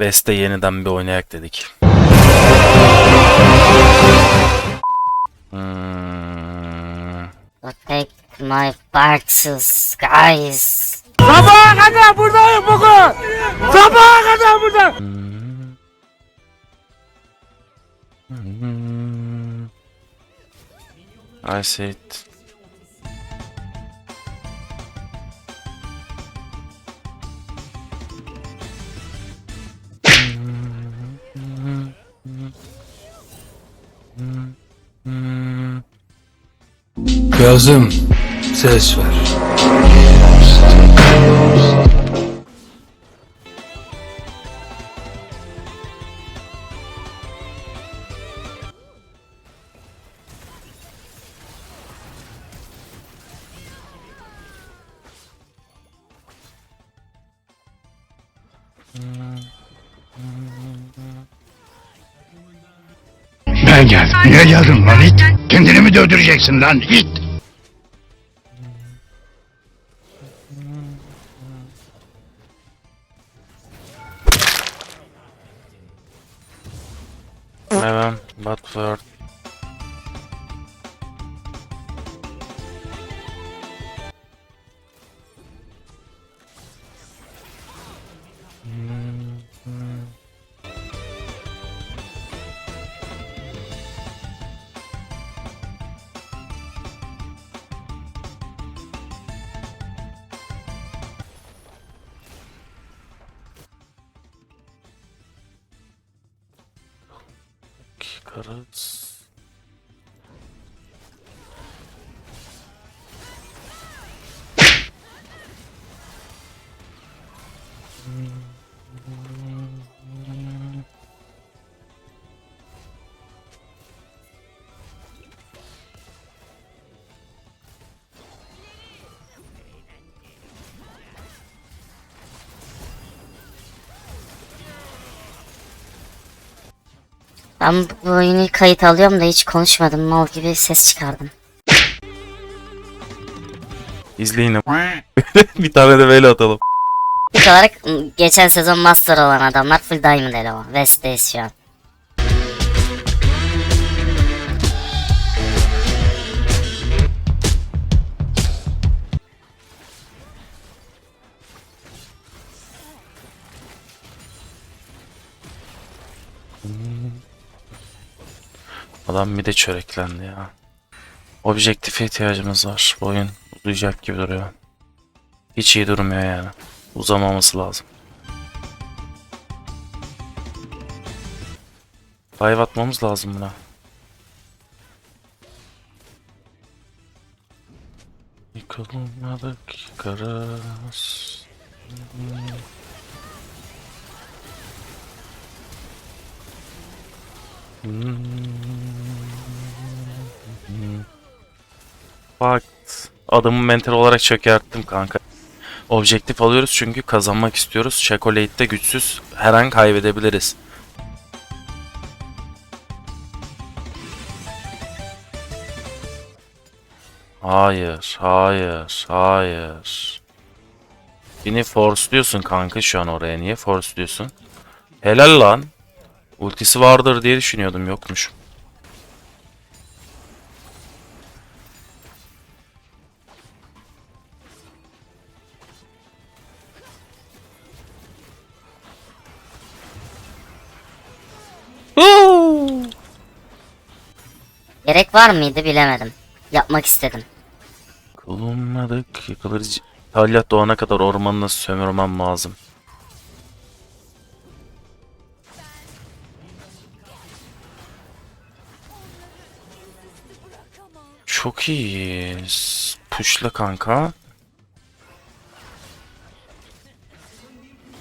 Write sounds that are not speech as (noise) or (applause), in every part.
Beste yeniden bir oynayak dedik. Hmm. Protect my boxes, guys. Sabaha kadar buradayım bugün. Sabaha kadar burada. Hmm. I see Kazım ses ver. Ben geldim. Niye geldin lan it? Kendini mi dövdüreceksin lan it? Hemen Butford. currents Ben bu oyunu kayıt alıyorum da hiç konuşmadım. Mal gibi ses çıkardım. İzleyin. (laughs) bir tane de böyle atalım. İlk olarak ım, geçen sezon Master olan adamlar full Diamond eleman. West'teyiz şu an. Adam bir de çöreklendi ya. Objektife ihtiyacımız var. Bu oyun uzayacak gibi duruyor. Hiç iyi durmuyor yani. Uzamaması lazım. Dive atmamız lazım buna. Yıkılmadık yıkarız. Bak adamı mental olarak çökerttim kanka. Objektif alıyoruz çünkü kazanmak istiyoruz. Chocolate'de güçsüz her an kaybedebiliriz. Hayır, hayır, hayır. Beni force'luyorsun kanka şu an oraya. Niye force'luyorsun? Helal lan. Ultisi vardır diye düşünüyordum yokmuş. Gerek var mıydı bilemedim. Yapmak istedim. Kullanmadık. Yakalarız. Talyat doğana kadar ormanı nasıl sömürmem lazım. Çok iyiyiz. Pushla kanka.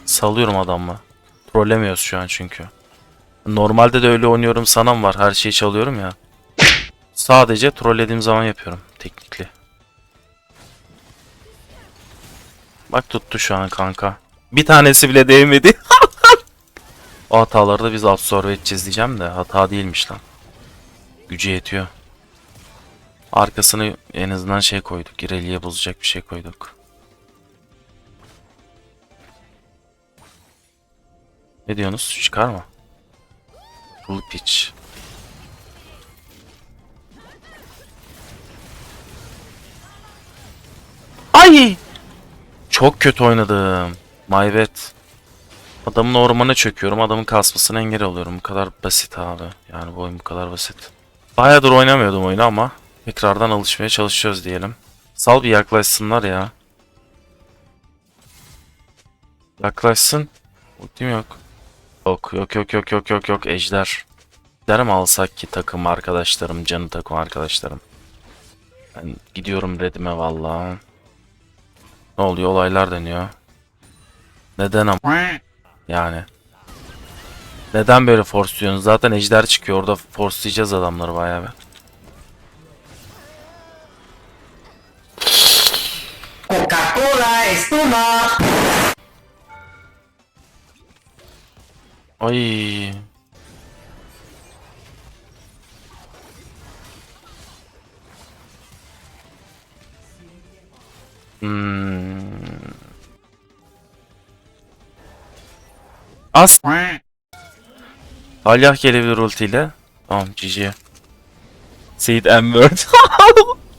Salıyorum adamla. Trollemiyoruz şu an çünkü. Normalde de öyle oynuyorum sanam var. Her şeyi çalıyorum ya. Sadece trollediğim zaman yapıyorum teknikli. Bak tuttu şu an kanka. Bir tanesi bile değmedi. (laughs) o hataları da biz absorbe edeceğiz diyeceğim de hata değilmiş lan. Gücü yetiyor. Arkasını en azından şey koyduk. İreliye bozacak bir şey koyduk. Ne diyorsunuz? Çıkar mı? Full pitch. Ay! Çok kötü oynadım. My bad. Adamın ormana çöküyorum. Adamın kasmasına engel oluyorum. Bu kadar basit abi. Yani bu oyun bu kadar basit. Bayağıdır oynamıyordum oyunu ama tekrardan alışmaya çalışıyoruz diyelim. Sal bir yaklaşsınlar ya. Yaklaşsın. Ultim yok. Yok yok yok yok yok yok yok ejder. Ejder mi alsak ki takım arkadaşlarım, canı takım arkadaşlarım. Ben gidiyorum redime vallahi. Ne oluyor olaylar dönüyor. Neden ama yani. Neden böyle forceluyorsunuz? Zaten ejder çıkıyor orada forcelayacağız adamları bayağı bir. Ay. Hmm. As. Alyah gelebilir ultiyle. Tamam GG. Seed M-Word.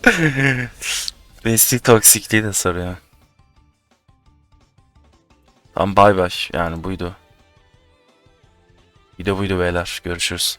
(laughs) Basic toksikliği de soruyor. Tamam bay bay. Yani buydu. Video buydu beyler. Görüşürüz.